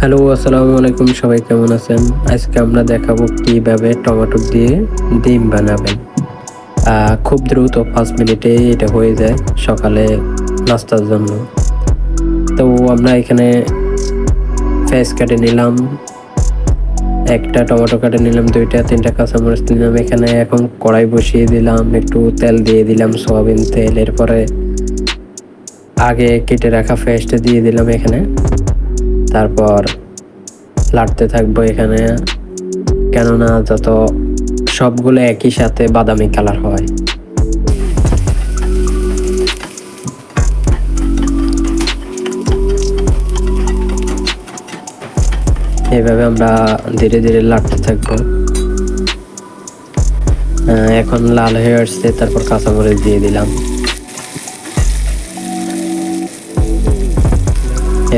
Hello, আসসালামু আলাইকুম, সবাই কেমন আছেন? আজকে আমরা দেখাবো কীভাবে টমেটো দিয়ে ডিম বানাবেন। খুব দ্রুত পাঁচ মিনিটে এটা হয়ে যায় সকালে নাস্তার জন্য। তো আমরা এখানে ফেস কেটে নিলাম, একটা টমেটো কেটে নিলাম, দুইটা, তিনটা কাঁচামরিচ নিলাম এখানে এখন কড়াই বসিয়ে দিলাম, একটু তেল দিয়ে দিলাম, সয়াবিন তেল, এরপরে আগে কেটে রাখা ফেসটা দিয়ে দিলাম এখানে। তারপর লাড়তে থাকব এখানে। কেননা যত সবগুলো একই সাথে বাদামি কালার হয়। এভাবে আমরা ধীরে ধীরে লাড়তে থাকব। এখন লাল হয়ে আসছে, তারপর কাঁচামরিচ দিয়ে দিলাম।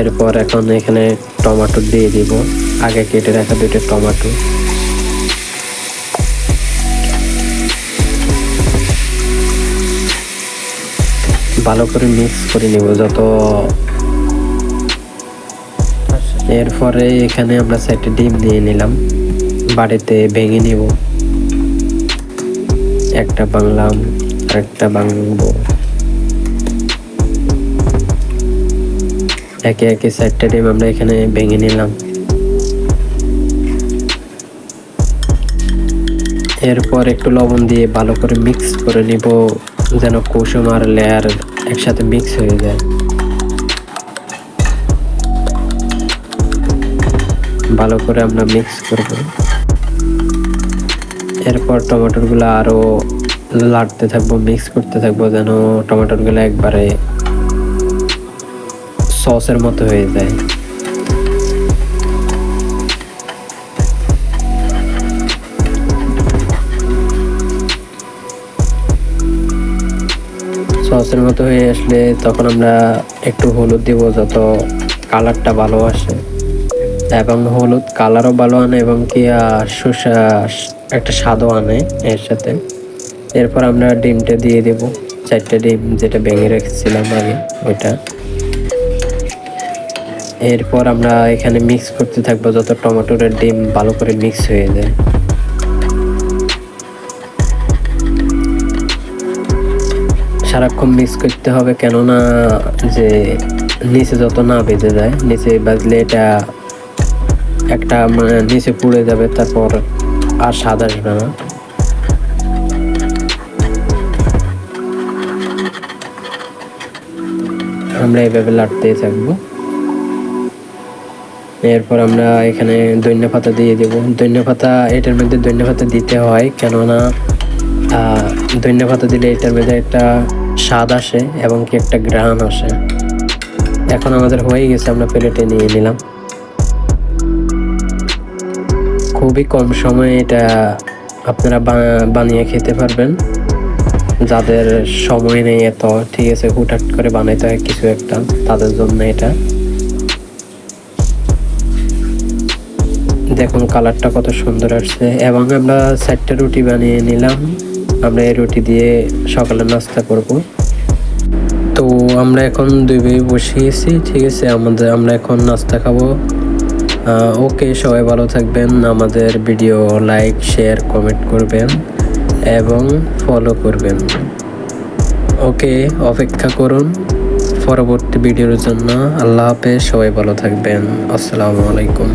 এরপর এখন এখানে টমেটো দিয়ে দিব। আগে কেটে রাখা দুটো টমেটো। ভালো করে মিক্স করে নিব যত এরপরে এখানে আমরা চারটে ডিম নিয়ে নিলাম। বাড়িতে ভেঙে নিব। একটা বাংলাম, আরেকটা বাংবো। একে একে চারটে ডিম আমরা এখানে ভেঙে নিলাম। এরপর একটু লবণ দিয়ে ভালো করে মিক্স করে নিব, যেন কুসুম আর লেয়ার একসাথে মিক্স হয়ে যায়। ভালো করে আমরা মিক্স করব। এরপর টমেটোগুলো আরও লাড়তে থাকব মিক্স করতে থাকব, যেন টমেটোগুলো একবারে সসের মতো হয়ে যায়। সসের মতো হয়ে আসলে তখন আমরা একটু হলুদ দিব যত কালারটা ভালো আসে। এবং হলুদ কালারও ভালো আনে এবং কি সুসা একটা স্বাদও আনে এর সাথে। এরপর আমরা ডিমটা দিয়ে দেব। চারটে ডিম যেটা ভেঙে রেখেছিলাম আগে, ওইটা। এরপর আমরা এখানে মিক্স করতে থাকব যত টমেটোর ডিম ভালো করে মিক্স হয়ে যায়। সারাক্ষণ মিক্স করতে হবে কেননা যে নিচে যত না বেজে যায়, নিচে বাজলে এটা একটা মানে নিচে পুড়ে যাবে, তারপর আর স্বাদ আসবে না। আমরা এইভাবে লাটতেই থাকব। এরপর আমরা এখানে দৈন্য পাতা দিয়ে দেবো। দৈন্য পাতা, এটার মধ্যে দৈন্য পাতা দিতে হয়, কেননা দৈন্য পাতা দিলে এটার মধ্যে একটা স্বাদ আসে এবং কি একটা গ্রান আসে। এখন আমাদের হয়ে গেছে, আমরা প্লেটে নিয়ে নিলাম। খুবই কম সময়ে এটা আপনারা বানিয়ে খেতে পারবেন। যাদের সময় নেই এত, ঠিক আছে, হুটহাট করে বানাইতে হয় কিছু একটা, তাদের জন্য এটা। দেখুন কালারটা কত সুন্দর আসছে। এবং আমরা চারটে রুটি বানিয়ে নিলাম। আমরা এই রুটি দিয়ে সকালে নাস্তা করব। তো আমরা এখন দুই ভাই বসিয়েছি ঠিক আছে? আমাদের, আমরা এখন নাস্তা খাব। ওকে, সবাই ভালো থাকবেন। আমাদের ভিডিও লাইক, শেয়ার, কমেন্ট করবেন এবং ফলো করবেন। ওকে, অপেক্ষা করুন পরবর্তী ভিডিওর জন্য। আল্লাহ হাফেজ, সবাই ভালো থাকবেন। আসসালামু আলাইকুম।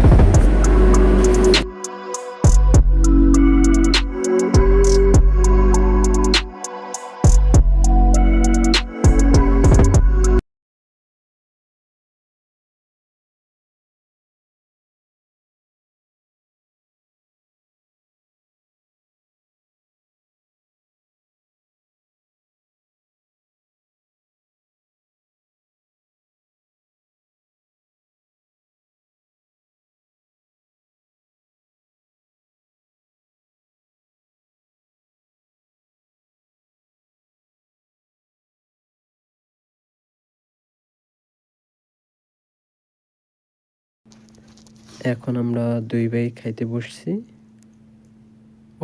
এখন আমরা দুই ভাই খাইতে বসছি।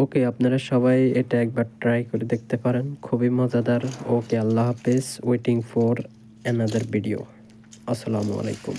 ওকে আপনারা সবাই এটা একবার ট্রাই করে দেখতে পারেন। খুবই মজাদার। ওকে আল্লাহ হাফেজ ওয়েটিং ফর অ্যানাদার ভিডিও আসসালামু আলাইকুম।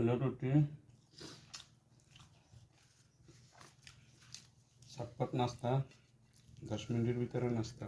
हलत होती. सटपट नसता दस मिनिट भितर नसता